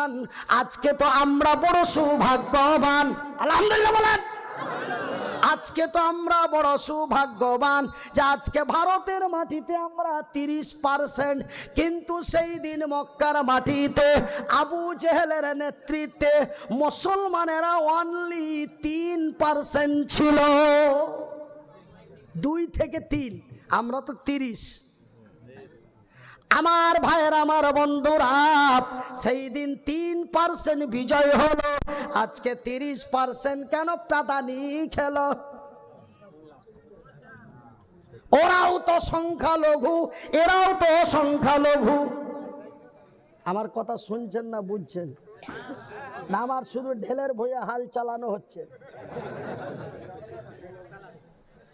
মুসলমান আজকে তো আমরা বড় সৌভাগ্যবান। আলহামদুলিল্লাহ বলেন। আজকে তো আমরা বড় সৌভাগ্যবান যে আজকে ভারতের মাটিতে আমরা তিরিশ পার্সেন্ট, কিন্তু সেই দিন মক্কার মাটিতে আবু জেহেলের নেতৃত্বে মুসলমানেরা অনলি তিন পার্সেন্ট ছিল। দুই থেকে তিন, আমরা তো তিরিশ। আমার ভাইয়ের, আমার বন্ধুরা সেই দিন তিন পার্সেন্ট বিজয় হলো, আজকে তিরিশ পার্সেন্ট কেন প্রাধানি খেল? ওরাও তো সংখ্যালঘু, এরাও তো সংখ্যালঘু। আমার কথা শুনছেন না বুঝছেন? না, আমার শুধু ঢেলের ভয়ে হাল চালানো হচ্ছে।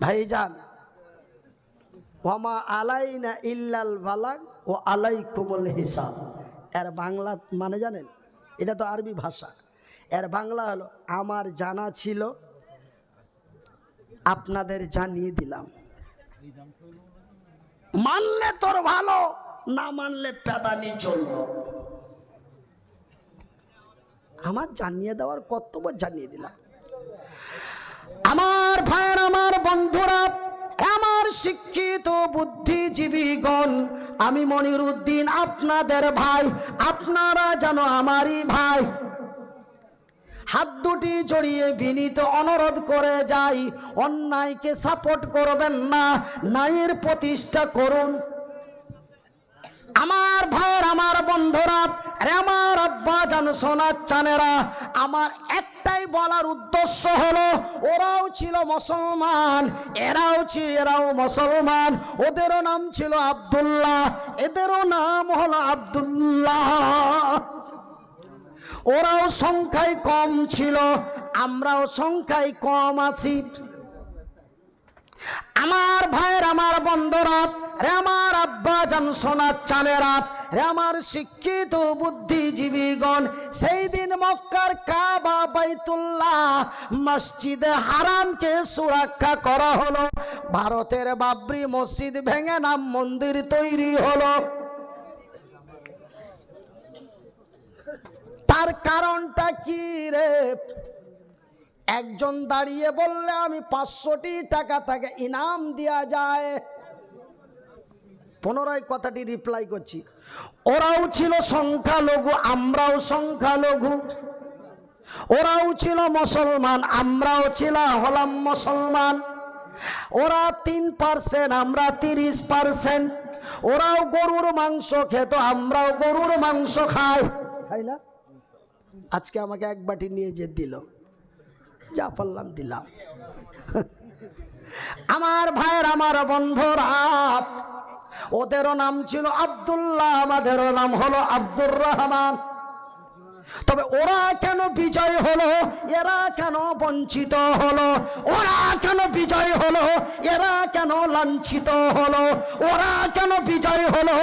ভাইজান ওমা আলাইনা ইল্লাল বালাগ ও আলাই আলাইকুমুল হিসাব। এর বাংলা মানে জানেন? এটা তো আরবি ভাষা। এর বাংলা হলো, আমার জানা ছিল, আপনাদের জানিয়ে দিলাম। মানলে তোর ভালো, না মানলে পেদানি চলল আমার জানিয়ে দেওয়ার কর্তব্য জানিয়ে দিলাম। আমার ভাইয়ের আমার বন্ধুরা আমার শিক্ষিত বুদ্ধিজীবীগণ, আমি মনির উদ্দিন আপনাদের ভাই, আপনারা যেন আমারই ভাই। হাত দুটি জড়িয়ে বিনীত অনুরোধ করে যাই, অন্যায়কে সাপোর্ট করবেন না, ন্যায়ের প্রতিষ্ঠা করুন। আমার ভাইয়ের, আমার বন্ধুরা আমার আব্বা জান, সোনার চানেরা, আমার একটাই বলার উদ্দেশ্য হলো, ওরাও ছিল মুসলমান, এরাও ছিল এরাও মুসলমান ওদেরও নাম ছিল আব্দুল্লাহ, এদেরও নাম হলো আব্দুল্লাহ। ওরাও সংখ্যায় কম ছিল, আমরাও সংখ্যায় কম আছি। আমার ভাইয়ের, আমার বন্ধুরা রে আমার আব্বা জান সোনার চানেরা রে আমার শিক্ষিত বুদ্ধিজীবীগণ সেই দিন মক্কার কাবা বাইতুল্লাহ মসজিদে হারামকে সুরক্ষা করা হলো। ভারতের বাবরি মসজিদ ভেঙে নাম মন্দির তৈরি হলো। তার কারণটা কি রে? একজন দাঁড়িয়ে বললে, আমি পাঁচশোটি টাকা তাকে ইনাম দেওয়া যায়। পুনরায় কথাটি রিপ্লাই করছি। ওরাও ছিল সংখ্যালঘু, আমরাও সংখ্যালঘু। ওরাও ছিল মুসলমান, আমরাও ছিল, হলাম মুসলমান। ওরা তিন পার্সেন্ট আমরা তিরিশ পার্সেন্ট ওরাও গরুর মাংস খেত, আমরাও গরুর মাংস খাই। খাই না? আজকে আমাকে এক বাটি নিয়ে যে দিল। যা পারলাম দিলাম। আমার ভাইয়ের, আমার বন্ধুরা ওদেরও নাম ছিল আবদুল্লাহ আমাদেরও নাম হলো আব্দুর রহমান। তবে ওরা কেন বিজয় হলো? এরা কেন বঞ্চিত হলো? ওরা কেন বিজয় হলো? এরা কেন লাঞ্ছিত হলো? ওরা কেন বিজয় হলো?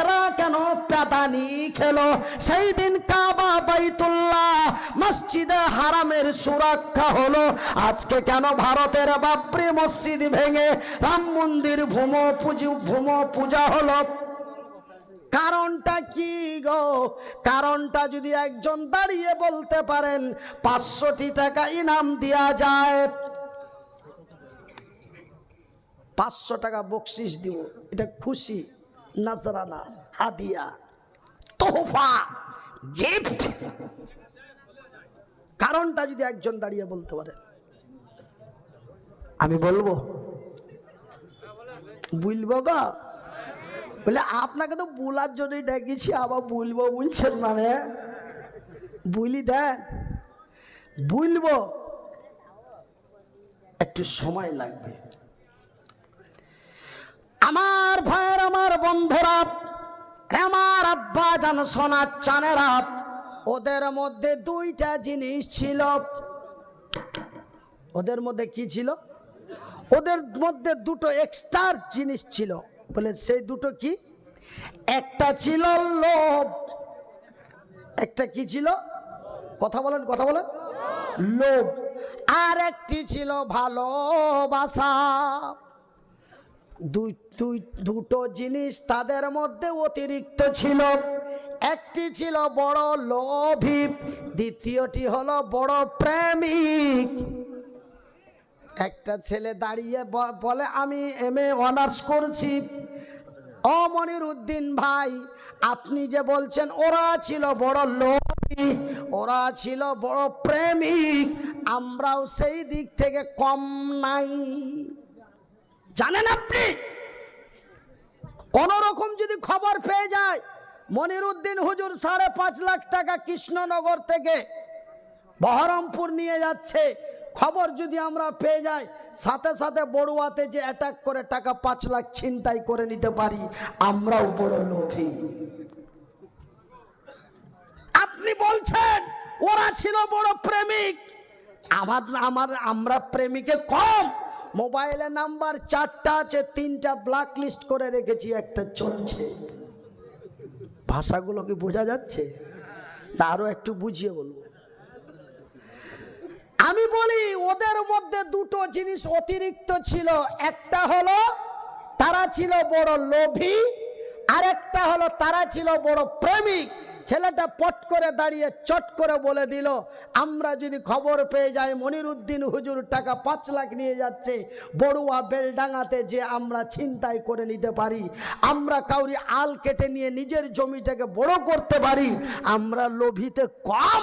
এরা কেন পেদানি খেলো? সেই দিন কাবা বাইতুল্লাহ মসজিদে হারামের সুরক্ষা হলো। আজকে কেন ভারতের বাবরি মসজিদ ভেঙে রাম মন্দির ভূম পুজো ভূম পূজা হলো? কারণটা কি গো? কারণটা যদি একজন দাঁড়িয়ে বলতে পারেন, পাঁচশোটি টাকা ইনাম দেওয়া যায়। পাঁচশো টাকা বকশিস দিব, এটা খুশি, নাজরানা, হাদিয়া, তোহফা, গিফট। কারণটা যদি একজন দাঁড়িয়ে বলতে পারেন। আমি বলব বুঝব গা বলে, আপনাকে তো বলার জন্যই ডেকেছি, আবার বলব, বলছেন মানে? বলি, দেন, বলব। একটু সময় লাগবে। আমার ভাইয়ের, আমার বন্ধুরা আমার আব্বা জান সোনার চানেরা ওদের মধ্যে দুইটা জিনিস ছিল। ওদের মধ্যে কি ছিল? ওদের মধ্যে দুটো এক্সট্রা জিনিস ছিল। বলে, সেই দুটো কি? একটা ছিল লোভ। একটা কি ছিল? কথা বলেন কথা বলেন। লোভ। আর একটি ছিল ভালোবাসা। দুই দুই, দুটো জিনিস তাদের মধ্যে অতিরিক্ত ছিল। একটি ছিল বড় লোভী। দ্বিতীয়টি হলো বড় প্রেমিক। একটা ছেলে দাঁড়িয়ে বলে, আমি এম এ অনার্স করছি। ও মনির উদ্দিন ভাই, আপনি যে বলছেন, ওরা ছিল বড় লোভী, ওরা ছিল বড় প্রেমিক, আমরাও সেই দিক থেকে কম নাই। জানেন আপনি? কোন রকম যদি খবর পেয়ে যায়, মনিরুদ্দিন হুজুর সাড়ে পাঁচ লাখ টাকা কৃষ্ণনগর থেকে বহরমপুর নিয়ে যাচ্ছে। খবর যদি আমরা পেয়ে যাই, সাথে সাথে বড়ুয়াতে যে অ্যাটাক করে টাকা পাঁচ লাখ ছিনতাই করে নিতে পারি, আমরাও বড় লোভী। আপনি বলছেন, ওরা ছিল বড় প্রেমিক। আমার আমার, আমরা প্রেমিকে কম। মোবাইলে নাম্বার চারটা আছে, তিনটা ব্ল্যাক লিস্ট করে রেখেছি, একটা চলছে। ভাষাগুলো কি বোঝা যাচ্ছে? না, আরও একটু বুঝিয়ে বলব। আমি বলি, ওদের মধ্যে দুটো জিনিস অতিরিক্ত ছিল। একটা হলো, তারা ছিল বড় লোভী আর একটা হলো তারা ছিল বড় প্রেমিক। ছেলেটা পট করে দাঁড়িয়ে চট করে বলে দিল, আমরা যদি খবর পেয়ে যাই, মনিরুদ্দিন হুজুর টাকা পাঁচ লাখ নিয়ে যাচ্ছে, বড়ুয়া বেলডাঙাতে যে আমরা ছিনতাই করে নিতে পারি, আমরা কাউরি আল কেটে নিয়ে নিজের জমিটাকে বড় করতে পারি, আমরা লোভিতে কম,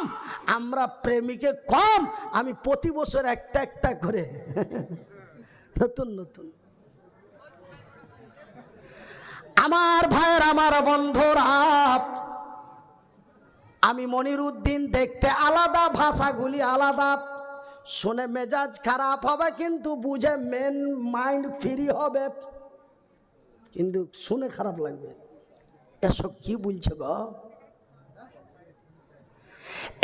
আমরা প্রেমিকে কম, আমি প্রতি বছর একটা একটা করে। নতুন নতুন। আমার ভাইয়ের, আমার বন্ধুরা আমি মনিরুদ্দিন দেখতে আলাদা, ভাষাগুলি আলাদা। শুনে মেজাজ খারাপ হবে, কিন্তু বুঝে মেন মাইন্ড ফ্রি হবে। কিন্তু শুনে খারাপ লাগবে। এসব কি বলছে গো?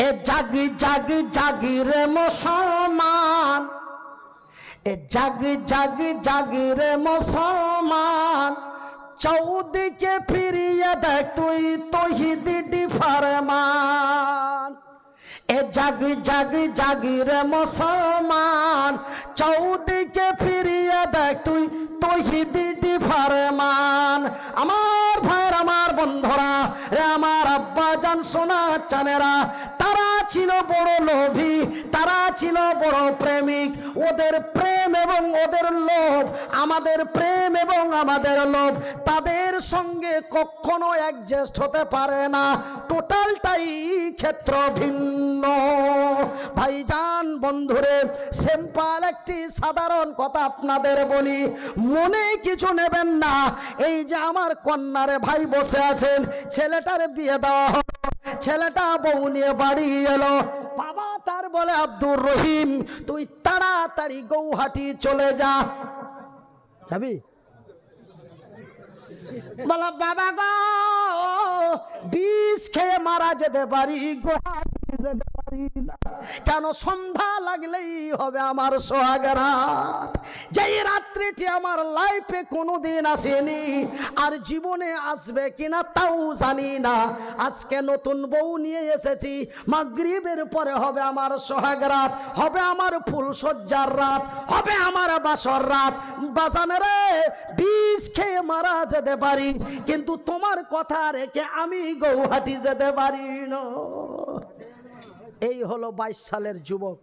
এ জাগি জাগি জাগি রে মুসলমান। এ জাগি জাগি জাগি রে মুসলমান। চৌদিকে ফিরিয়ে দেখ তুই তহিদি ফরমান। এ জাগি জাগি জাগি রে মুসলমান, চৌদিকে ফিরিয়ে দেখ তুই তহিদি ফরমান। আমার ভাইয়ের, আমার বন্ধুরা, রে আমার আব্বা জান সোনা চানেরা ছিল বড় লোভী, তারা ছিল বড় প্রেমিক। ওদের প্রেম এবং ওদের লোভ, আমাদের প্রেম এবং আমাদের লোভ, তাদের সঙ্গে কখনো অ্যাডজাস্ট হতে পারে না। টোটালটাই ক্ষেত্র ভিন্ন। ভাইজান, বন্ধুরে, সিম্পল একটি সাধারণ কথা আপনাদের বলি। মনে কিছু নেবেন না, এই যে আমার কন্যারে ভাই বসে আছেন, ছেলেটার বিয়ে দেওয়া হলো। ছেলেটা বউ নিয়ে বাড়ি এলো। বাবা তার বলে, আব্দুর রহিম, তুই তাড়াতাড়ি গৌহাটি চলে যা। যাবি? বলা, বাবা গো, বিষ খেয়ে মারা যেতে পারি, গুহাটি যেতে পারি। কেন সন্ধ্যা লাগলেই হবে আমার সোহাগরাত? যেই রাত্রিটি আমার লাইফে কোনোদিন আসেনি, আর জীবনে আসবে কিনা তাও জানি না। আজকে নতুন বউ নিয়ে এসেছি, মাগরিবের পরে হবে আমার সোহাগরাত, হবে আমার ফুল সজ্জার রাত, হবে আমার বাসর রাত। বাজানে রে, বিষ খেয়ে মারা যেতে পারি, কিন্তু তোমার কথা রেখে আমি গৌহাটি যেতে পারি না। এই হলো ২২ সালের যুবক।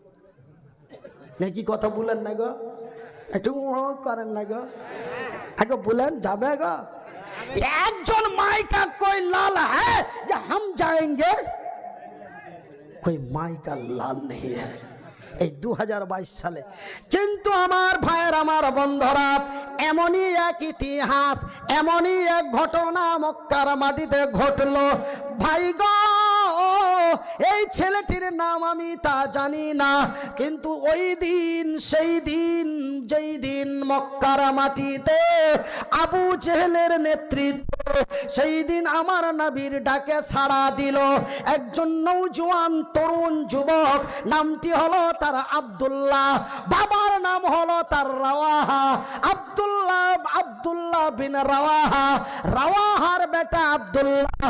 নাকি কথা বলেন না গো? একটু করেন না গো। আগে বলেন, যাবে গো? একজন মাইকা কই লাল হ্যাঁ যে হাম যায়েঙ্গে? কই মাইকা লাল নেই হ্যাঁ। এই দু হাজার বাইশ সালে। কিন্তু আমার ভাইয়ের, আমার বন্ধরা, এমনই এক ইতিহাস, এমনই এক ঘটনা মক্কার মাটিতে ঘটল। ভাইগণ এই ছেলেটির নাম আমি তা জানি না কিন্তু ওই দিন সেই দিন যেই দিন মক্কার মাটিতে আবু জেহেলের নেতৃত্ব সেই দিন আমার নবীর ডাকে সাড়া দিল। একজন নৌজওয়ান তরুণ যুবক, নামটি হলো তার আব্দুল্লাহ। বাবার নাম হলো তার রাওয়াহা। আব্দুল আব্দুল্লাহ আব্দুল্লাহ বিন রাওয়াহা। রাওয়াহার বেটা আব্দুল্লাহ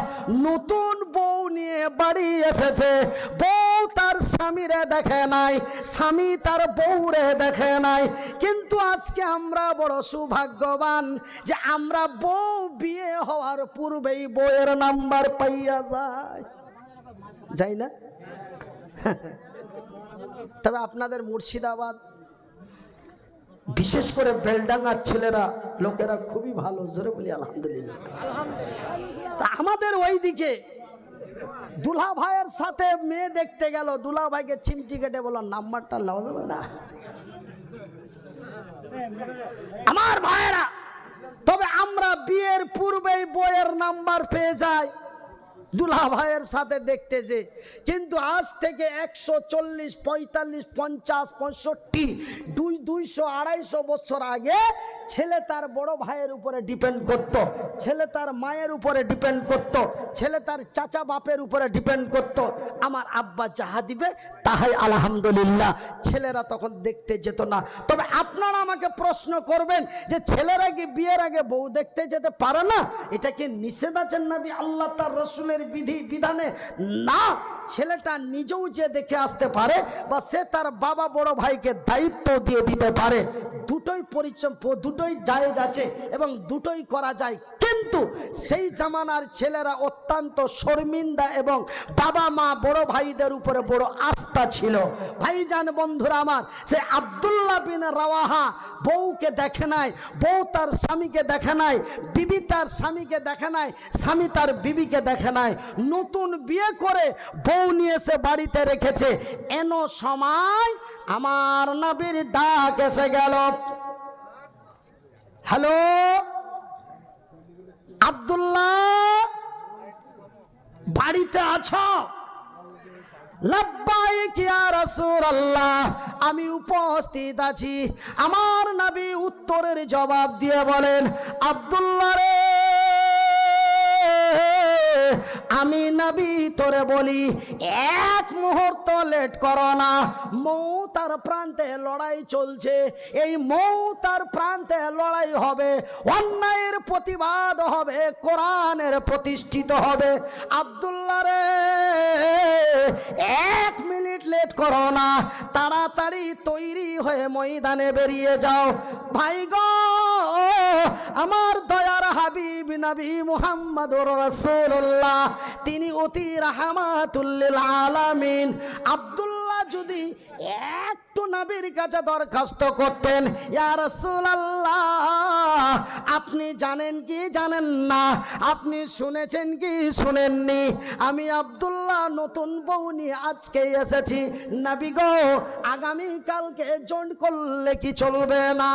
নতুন বউ নিয়ে বাড়ি এসেছে। বউ তার স্বামীরে দেখে নাই, স্বামী তার বউরে দেখে নাই। কিন্তু আজকে আমরা বড় সৌভাগ্যবান যে আমরা বউ বিয়ে হওয়ার পূর্বেই বউয়ের নাম্বার পাইয়া যায়। যাই না? তবে আপনাদের মুর্শিদাবাদ, বিশেষ করে বেলডাঙ্গার ছেলেরা, লোকেরা খুবই ভালো, জোরে বলি, আলহামদুলিল্লাহ। আমাদের ওই দিকে দুলা ভাইয়ের সাথে মেয়ে দেখতে গেল দুলা ভাইকে চিমটি কেটে বলো নাম্বারটা লাও না আমার ভাইয়েরা তবে আমরা বিয়ের পূর্বেই বইয়ের নাম্বার পেয়ে যাই। দুলা ভাইয়ের সাথে দেখতে যে কিন্তু আজ থেকে একশো চল্লিশ, পঁয়তাল্লিশ, পঞ্চাশ, পঁয়ষট্টি, দুই, দুইশো, আড়াইশো বছর আগে ছেলে তার বড় ভাইয়ের উপরে ডিপেন্ড করত। ছেলে তার মায়ের উপরে ডিপেন্ড করত। ছেলে তার চাচা বাপের উপরে ডিপেন্ড করত। আমার আব্বা যাহা দিবে, তাহাই আলহামদুলিল্লাহ ছেলেরা তখন দেখতে যেত না তবে আপনারা আমাকে প্রশ্ন করবেন যে ছেলেরা কি বিয়ের আগে বউ দেখতে যেতে পারে না এটা কি নিষেধ আছেন নাবি আল্লাহ তার রসুলের বিধি বিধানে না ছেলেটা নিজেও যে দেখে আসতে পারে বা সে তার বাবা বড় ভাইকে দায়িত্ব দিয়ে দিতে পারে। দুটোই পরিশ্রম দুটোই জায়েজ আছে এবং দুটোই করা যায়। কিন্তু সেই জামানার ছেলেরা অত্যন্ত শর্মিন্দা এবং বাবা মা বড় ভাইদের উপরে বড় আস্থা ছিল। ভাইজান বন্ধুরা আমার, সে আব্দুল্লাহ বিন রাওয়াহা বউকে দেখে নাই, বউ তার স্বামীকে দেখে নাই, বিবি তার স্বামীকে দেখে নাই, স্বামী তার বিবিকে দেখে নাই। নতুন বিয়ে করে বউ নিয়ে এসে বাড়িতে রেখেছে। এন সময় আমার নবীর ডাক এসে গেল। হ্যালো? আবদুল্লাহ, বাড়িতে আছো? আমি উপস্থিত আছি। আমার নাবি উত্তরের জবাব দিয়ে বলেন আবদুল্লা রে। আমি নবী তোরে বলি, এক মুহূর্ত লেট করো না। মৌ তার প্রান্তে লড়াই চলছে। এই মৌ তার প্রান্তে লড়াই হবে, অন্যায়ের প্রতিবাদ হবে, কোরআনের প্রতিষ্ঠিত হবে। আব্দুল্লাহ রে, এক মিনিট লেট করো না, তাড়াতাড়ি তৈরি হয়ে ময়দানে বেরিয়ে যাও। ভাই গো আমার দয়ার হাবিব নবী মুহাম্মাদুর রাসূলুল্লাহ তিনি অতি রাহমাতুল্লিল আলামিন আব্দুল্লাহ যদি একটু নবীর কাছে দরখাস্ত করতেন আপনি জানেন কি জানেন না, আপনি শুনেছেন কি শুনেননি? আমি আব্দুল্লাহ নতুন বউ নিয়ে আজকে এসেছি। নবী গো, আগামী কালকে জয়েন করলে কি চলবে না?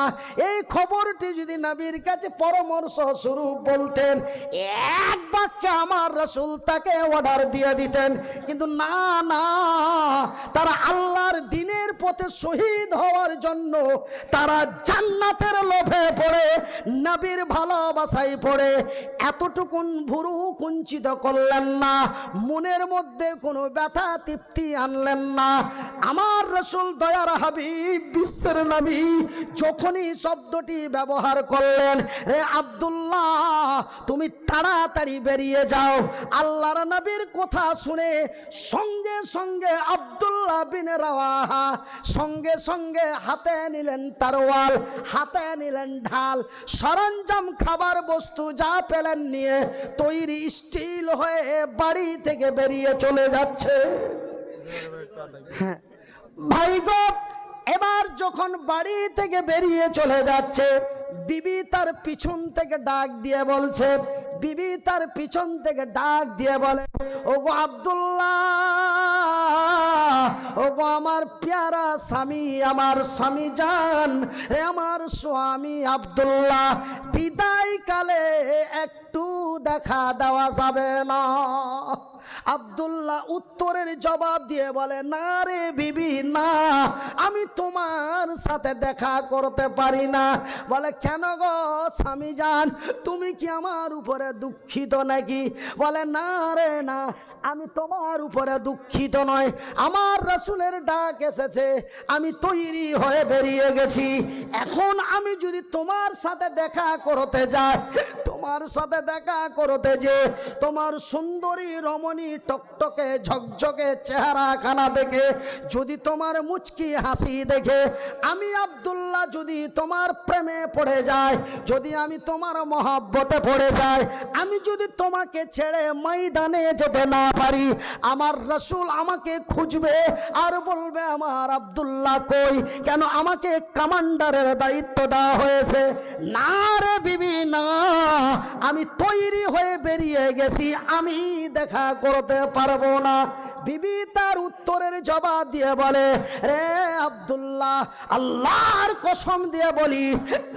এই খবরটি যদি নবীর কাছে পরামর্শ শুরু বলতেন, এক বাক্যে আমার রসুল তাকে অর্ডার দিয়ে দিতেন। কিন্তু না না, তারা আল্লাহর দিনের পথে শহীদ হওয়ার জন্য তারা জান্নাতের লোভে পড়ে, নবীর ভালোবাসায় পড়ে। এতটুকুন ভুরু কুঞ্চিত করলেন না, মনের মধ্যে কোনো ব্যথা তৃপ্তি আনলেন না। আমার রসুল দয়ার হাবিব, বিশ্বের নবী, যখনই শব্দটি ব্যবহার করলেন, রে আব্দুল্লাহ, তুমি তাড়াতাড়ি বেরিয়ে যাও। আল্লাহর নবীর কথা শুনে সঙ্গে সঙ্গে আব্দুল্লাহ বিন রাওয়াহা সঙ্গে সঙ্গে হাতে নিলেন তারওয়াল, হাতে নিলেন ঢাল, সরঞ্জাম, খাবার বস্তু যা পেলেন নিয়ে তৈরি স্টিল হয়ে বাড়ি থেকে বেরিয়ে চলে যাচ্ছে। হ্যাঁ ভাই গো, এবার যখন বাড়ি থেকে বেরিয়ে চলে যাচ্ছে, বিবি তার পিছন থেকে ডাক দিয়ে বলছে বিবি তার পিছন থেকে ডাক দিয়ে বলে ও গো আবদুল্লাহ ও গো আমার প্যারা স্বামী, আমার স্বামী জান রে আমার স্বামী আবদুল্লাহ বিদায় কালে একটু দেখা দেওয়া যাবে না। আবদুল্লাহ উত্তরের জবাব দিয়ে বলে, না রে বিবি, না, আমি তোমার সাথে দেখা করতে পারি না। বলে, কেন গো স্বামী যান তুমি কি আমার উপরে দুঃখিত নাকি? বলে, না রে, না আমি তোমার উপরে দুঃখিত নয়। আমার রসুলের ডাক এসেছে। আমি তৈরি হয়ে বেরিয়ে গেছি। এখন আমি যদি তোমার সাথে দেখা করতে যাই, তোমার সাথে দেখা করতে যে তোমার সুন্দরী রমণী টকটকে, ঝকঝকে চেহারা খানা দেখে, যদি তোমার মুচকি হাসি দেখে, আমি আব্দুল্লাহ যদি তোমার প্রেমে পড়ে যায়, যদি আমি তোমার মহাব্বতে পড়ে যাই আমি যদি তোমাকে ছেড়ে ময়দানে যেতে না পারি। আমার রসুল আমাকে খুঁজবে আর বলবে, আমার আবদুল্লাহ কই? কেন আমাকে কমান্ডারের দায়িত্ব দেওয়া হয়েছে? না রে বিবি, না। আমি তৈরি হয়ে বেরিয়ে গেছি। আমি দেখা করতে পারব না। বিবি তার উত্তরের জবাব দিয়ে বলে, রে আব্দুল্লাহ, আল্লাহর কসম দিয়ে বলি,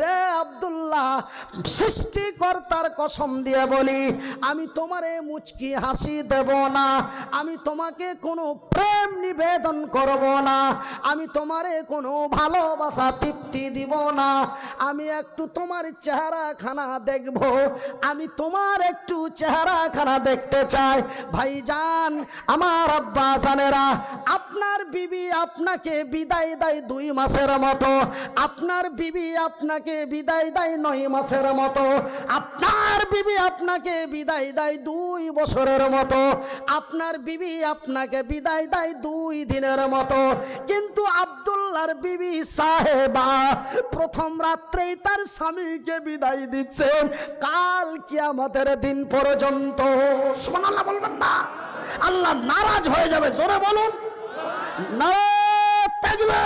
রে আব্দুল্লাহ, সৃষ্টিকর্তার কসম দিয়ে বলি, আমি তোমারে মুচকি হাসি দেব না, আমি তোমাকে কোনো প্রেম নিবেদন করব না, আমি তোমারে কোনো ভালোবাসা তৃপ্তি দিব না, আমি একটু তোমার চেহারা খানা দেখব, আমি তোমার একটু চেহারা খানা দেখতে চাই, ভাইজান, আমার আব্বা আপনার বিবি আপনাকে বিদায় দেয় দুই মাসের মতো। আপনার বিবি আপনাকে বিদায় দেয় নয় মাসের মতো। আপনার বিবি আপনাকে বিদায় দেয় দুই বছরের মতো। আপনার বিবি আপনাকে বিদায় দেয় দুই দিনের মতো। কিন্তু আব্দুল্লাহর বিবি সাহেবা প্রথম রাত্রেই তার স্বামীকে বিদায় দিচ্ছেন। কাল কিয়ামতের দিন পর্যন্ত। সুবহানাল্লাহ বলবেন না। আল্লাহ নারাজ হয়ে যাবে। জোরে বলুন। থাকবে।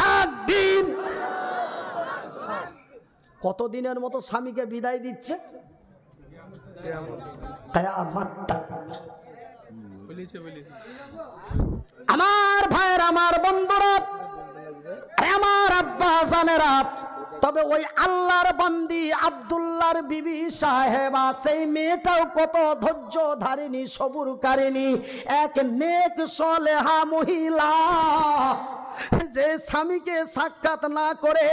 থাকবিন। কতদিনের মতো স্বামীকে বিদায় দিচ্ছে? আমার ভাইয়ের, আমার বন্ধুরা, আমার আব্বা, জানেরা তবে ওই আল্লাহর বান্দি আবদুল্লার বিবি সাহেবা সেই মেয়েটাও কত ধৈর্য ধারিনী সবুর কারিনী এক নেক সলেহা মহিলা। যে স্বামীকে সাক্ষাৎ না করে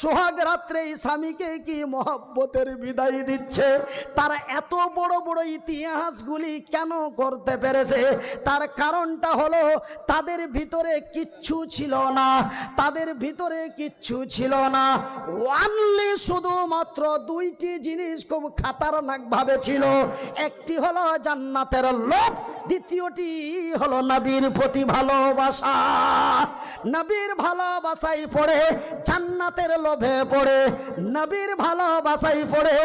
সোহাগ রাত্রে স্বামীকে কি মহব্বতের বিদায় দিচ্ছে? তারা এত বড় বড় ইতিহাসগুলি কেন করতে পেরেছে? তার কারণটা হলো তাদের ভিতরে কিচ্ছু ছিল না। তাদের ভিতরে কিচ্ছু ছিল না। ওয়ানলি শুধুমাত্র দুইটি জিনিস খুব খাতারনাক ভাবে ছিল। একটি হলো জান্নাতের লোভ, দ্বিতীয়টি হলো নবীর প্রতি ভালোবাসা। নবীর ভালোবাসাই পড়ে, জান্নাতের লোভে পড়ে, নবীর ভালোবাসাই পড়ে,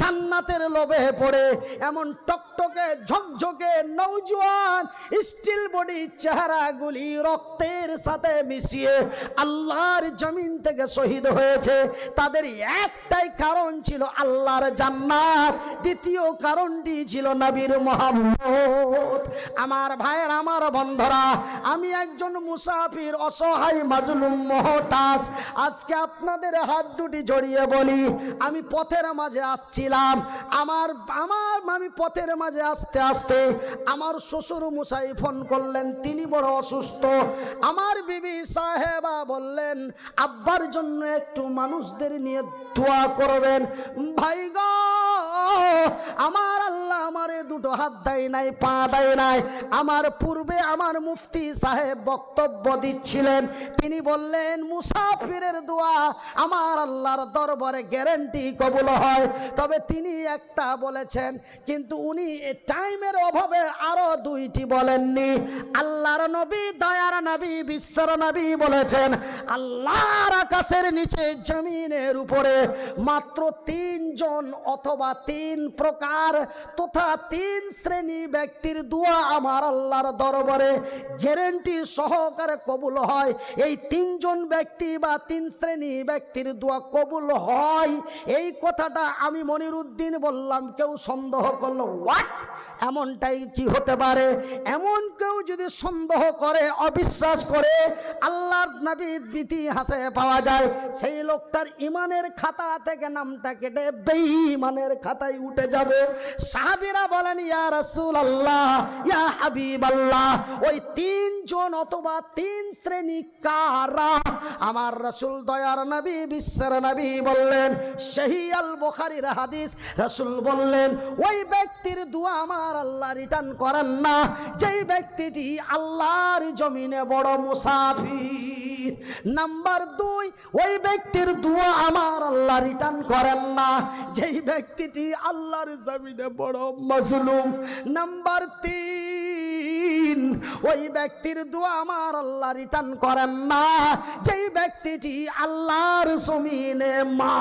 জান্নাতের লোভে পড়ে, এমন টকটকে, ঝকঝকে নৌজওয়ান স্টিল বডি চেহারাগুলি রক্তের সাথে মিশিয়ে আল্লাহর জমিন থেকে শহীদ হয়েছে। তাদের একটাই কারণ ছিল আল্লাহর জান্নাত। দ্বিতীয় কারণটি ছিল নবীর মোহাম্মদ আমার ভাইয়ের, আমার বন্ধরা, আমি একজন মুসাফির মাজলুম মহতাজ। আজকে আপনাদের হাত দুটি জড়িয়ে বলি, আমি পথের মাঝে আসছিলাম। আমার আমার, আমি পথের মাঝে আসতে আসতে আমার শ্বশুর মুসাই ফোন করলেন, তিনি বড় অসুস্থ। আমার বিবি সাহেবা বললেন, আব্বার জন্য একটু মানুষদের নিয়ে দোয়া করবেন। ভাই গো, আমার আল্লাহ আমারে দুটো হাত দেয় নাই, পা দেয় নাই। আমার পূর্বে আমার মুফতি সাহেব বক্তব্য দিচ্ছিলেন। তিনি বললেন, মুসাফিরের দোয়া আমার আল্লাহর দরবারে গ্যারেন্টি কবুল হয়। তবে তিনি একটা বলেছেন, কিন্তু উনি টাইমের অভাবে আরও দুইটি বলেননি। আল্লাহর নবী, দয়ার নবী, বিশ্বর নবী বলেছেন, আল্লাহর আকাশের নিচে, জমিনের উপরে মাত্র তিনজন অথবা তিন প্রকার তথা তিন শ্রেণি ব্যক্তির দোয়া আমার আল্লাহর দরবারে গ্যারেন্টি সহকারে কবুল হয়। এই তিনজন ব্যক্তি বা তিন শ্রেণি ব্যক্তির দোয়া কবুল হয়। এই কথাটা আমি মনির উদ্দিন বললাম, কেউ সন্দেহ করল হোয়াট এমনটাই কি হতে পারে? এমন কেউ যদি সন্দেহ করে, অবিশ্বাস করে, আল্লাহর নবীর ইতিহাসে পাওয়া যায়। সেই লোকটার ইমানের খাতা থেকে নামটা কেটে বেঈমানের খাতায় উঠে যাবে। সাহাবীরা সাহাবীরা বলেন, ইয়া রাসূলুল্লাহ, ইয়া হাবিবাল্লাহ, ওই তিনজন অথবা তিন শ্রেণি কারা? আমার রাসূল দয়ার নবী, বিশ্বের নবী বললেন সহি আল বুখারীর হাদিস। রাসূল বললেন, ওই ব্যক্তির দোয়া আমার আল্লাহ রিটার্ন করেন না। যেই ব্যক্তিটি আল্লাহর জমিনে বড় মুসাফির। নাম্বার দুই, ওই ব্যক্তির দোয়া আমার আল্লাহ রিটার্ন করেন না। যেই ব্যক্তিটি আল্লাহর জমিনে বড় মজলুম। নাম্বার তিন, ওই ব্যক্তির দোয়া আমার আল্লাহ রিটার্ন করেন না। যেই ব্যক্তিটি আল্লাহর জমিনে মা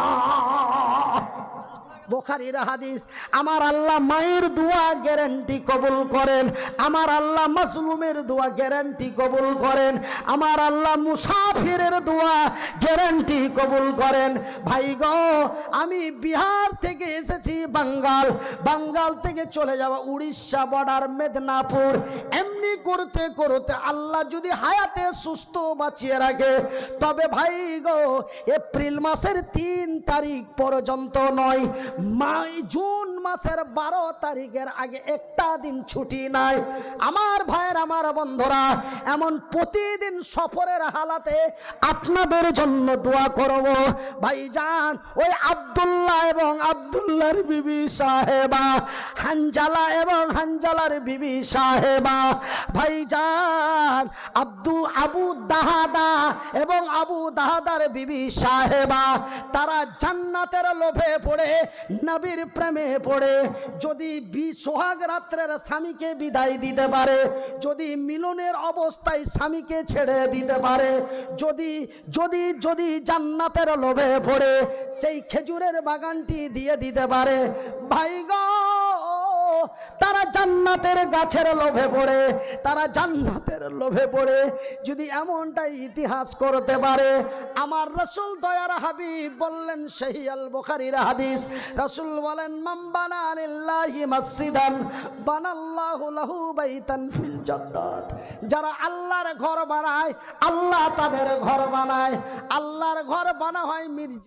বোখারির হাদিস, আমার আল্লাহ মায়ের দোয়া গ্যারান্টি কবুল করেন, আমার আল্লাহ মাসলুমের দোয়া গ্যারান্টি কবুল করেন, আমার আল্লাহ মুসাফিরের দোয়া গ্যারান্টি কবুল করেন। ভাই গো, আমি বিহার থেকে এসেছি বাঙ্গাল বাঙ্গাল থেকে চলে যাওয়া উড়িষ্যা বর্ডার মেদিনীপুর। এমনি করতে করতে আল্লাহ যদি হায়াতে সুস্থ বাঁচিয়ে রাখে, তবে ভাই গো, এপ্রিল মাসের তিন তারিখ পর্যন্ত নয় মাই জুন মাসের বারো তারিখের আগে একটা দিন ছুটি নাই। আমার ভাইয়ের, আমার বন্ধুরা, এমন প্রতিদিন সফরের হালাতে আপনাদের জন্য দোয়া করব। ভাইজান, ওই আব্দুল্লাহ এবং আব্দুল্লাহর বিবি সাহেবা, হানজালা এবং হানজালার বিবি সাহেবা। ভাইজান, আব্দু, আবু দাহাদা এবং আবু দাহাদার বিবি সাহেবা, তারা জান্নাতের লোভে পড়ে নবীর প্রেমে পড়ে। যদি বি সোহাগ রাত্রের স্বামীকে বিদায় দিতে পারে, যদি মিলনের অবস্থায় স্বামীকে ছেড়ে দিতে পারে, যদি যদি যদি জান্নাতের লোভে পড়ে, সেই খেজুরের বাগানটি দিয়ে দিতে পারে। ভাই গো তারা জান্নাতের গাছের লোভে পড়ে, তারা জান্নাতের লোভে পড়ে। যদি এমনটাই ইতিহাস করতে পারে, আমার রসুল দয়ার হাবিব বললেন সেই আল বুখারীর হাদিস, রসুল বলেন মাম্বানা আলিল্লাহি মসজিদান, বানাল্লাহু লাহু যারা আল্লাহর ঘর বানায়, আল্লাহ তাদের ঘর বানায়। আল্লাহর ঘর বানা হয় মির্জা